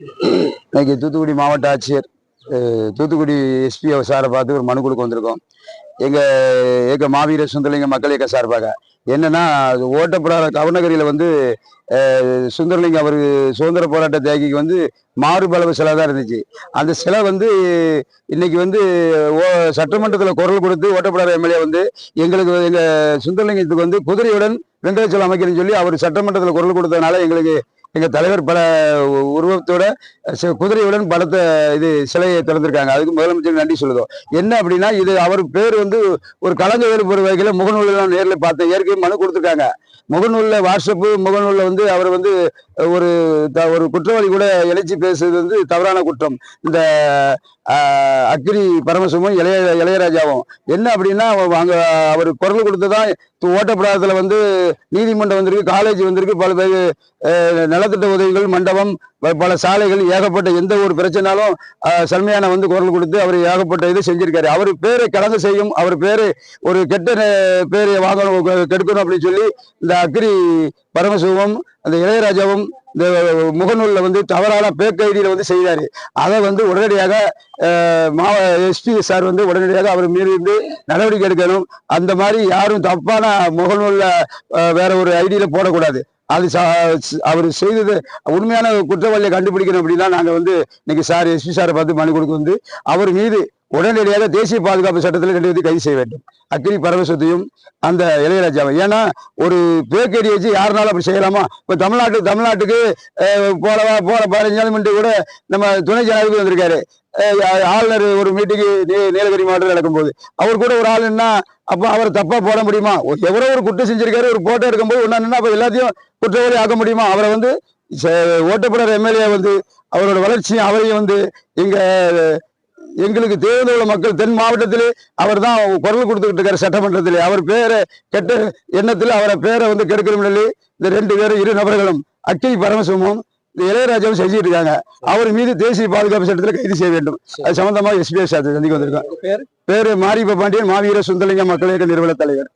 இன்னைக்கு தூத்துக்குடி மாவட்ட ஆட்சியர் தூத்துக்குடி எஸ்பி சாரை பார்த்து ஒரு மனு கொடுக்க வந்திருக்கோம். எங்கள் ஏக மாவீர சுந்தரலிங்க மக்கள் இயக்க சார்பாக. என்னன்னா அது ஓட்டப்படாத கவனகரியில் வந்து சுந்தரலிங்கம் அவர் சுதந்திர போராட்ட தியாகிக்கு வந்து மாறுபளவு சிலை தான் இருந்துச்சு. அந்த சிலை வந்து இன்னைக்கு வந்து ஓ சட்டமன்றத்தில் குரல் கொடுத்து ஓட்டப்படாத எம்எல்ஏ வந்து எங்களுக்கு எங்கள் சுந்தரலிங்கத்துக்கு வந்து குதிரையுடன் வெங்கடாச்சலம் அமைக்கணும்னு சொல்லி அவர் சட்டமன்றத்தில் குரல் கொடுத்ததுனால எங்களுக்கு எங்கள் தலைவர் பல உ- உருவத்தோட ச- குதிரையுடன் படத்தை இது சிலையை திறந்திருக்காங்க. அதுக்கு முதலமைச்சர் நன்றி சொல்லுதோம் என்ன அப்படின்னா இது அவர் பேர் வந்து ஒரு கலங்க வேறுபொரு வகையில் முகநூலில் நேரில் பார்த்தேன் ஏற்கனவே மனு கொடுத்துருக்காங்க. முகநூலில் வாட்ஸ்அப்பு முகநூலில் வந்து அவர் வந்து ஒரு த- ஒரு குற்றவாளி கூட எழுச்சி பேசுறது வந்து தவறான குற்றம். இந்த அக்ரி பரமசிவமும் இளைய இளையராஜாவும். என்ன அப்படின்னா அங்கே அவர் குரல் கொடுத்ததான் ஓட்டப்படாதத்துல வந்து நீதிமன்றம் வந்திருக்கு காலேஜ் வந்திருக்கு பல நலத்திட்ட உதவிகள் மண்டபம் ப- பல சாலைகள் ஏகப்பட்ட எந்த ஒரு பிரச்சனாலும் ஆஹ், சன்மையான வந்து குரல் கொடுத்து அவர் ஏகப்பட்ட இது செஞ்சிருக்காரு. அவர் பேரை கடந்து செய்யும் அவர் பேரு ஒரு கெட்ட பேரை வாங்கணும் கெடுக்கணும் அப்படின்னு சொல்லி இந்த அக்ரி பரமசிவம் அந்த இளையராஜாவும் இந்த முகநூலில் வந்து தவறான பேக் ஐடியில் வந்து செய்தார். அதை வந்து உடனடியாக மாவ எஸ்பி சார் வந்து உடனடியாக அவர் மீது வந்து நடவடிக்கை எடுக்கணும். அந்த மாதிரி யாரும் தப்பான முகநூலில் வேற ஒரு ஐடியில் போடக்கூடாது. அது அவர் செய்தது உண்மையான குற்றவாளியை கண்டுபிடிக்கணும் அப்படின்னா நாங்கள் வந்து இன்னைக்கு சார் எஸ்பி சாரை பார்த்து மனு கொடுக்க வந்து அவர் மீது உடனடியாக தேசிய பாதுகாப்பு சட்டத்தில் ரெண்டு வந்து கைது செய்ய வேண்டும். அக்னி பரமசத்தையும் அந்த இளையராஜாவை ஏன்னா ஒரு பேக்கடி வச்சு யாருனாலும் அப்படி செய்யலாமா? இப்போ தமிழ்நாட்டு தமிழ்நாட்டுக்கு அஹ், போலவா போல பதினஞ்சு நாள் கூட நம்ம துணை ஜனாதிபதி வந்திருக்காரு. ஆளுநர் ஒரு மீட்டிங்கு நீலகிரி மாவட்டத்தில் நடக்கும்போது. அவர் கூட ஒரு ஆளுன்னா அப்போ அவர் தப்பாக போட முடியுமா? எவரோ ஒரு குற்றம் செஞ்சிருக்காரு ஒரு போட்டோ எடுக்கும்போது ஒன்றா நின்னா அப்போ எல்லாத்தையும் குற்றவாளி ஆக்க முடியுமா? அவரை வந்து ஓட்டப்படுற எம்எல்ஏ வந்து அவரோட வளர்ச்சியும் அவரையும் வந்து இங்கே எங்களுக்கு உள்ள மக்கள். தென் மாவட்டத்திலே அவர் தான் குரல் கொடுத்துக்கிட்டு இருக்காரு சட்டமன்றத்திலே. அவர் பேரை கெட்ட எண்ணத்தில் அவரை பேரை வந்து கெடுக்கணும் இந்த ரெண்டு பேரும் இரு நபர்களும் அக்கி பரமசிவமும் இந்த இளையராஜாவும் செஞ்சுட்டு இருக்காங்க. அவர் மீது தேசிய பாதுகாப்பு சட்டத்தில் கைது செய்ய வேண்டும். அது சம்பந்தமாக எஸ்பிஎஸ் சந்திக்க வந்திருக்கோம். பேரு? மாரிப்ப பாண்டியன் மாவீர சுந்தலிங்க மக்கள் இயக்க நிறுவன தலைவர்.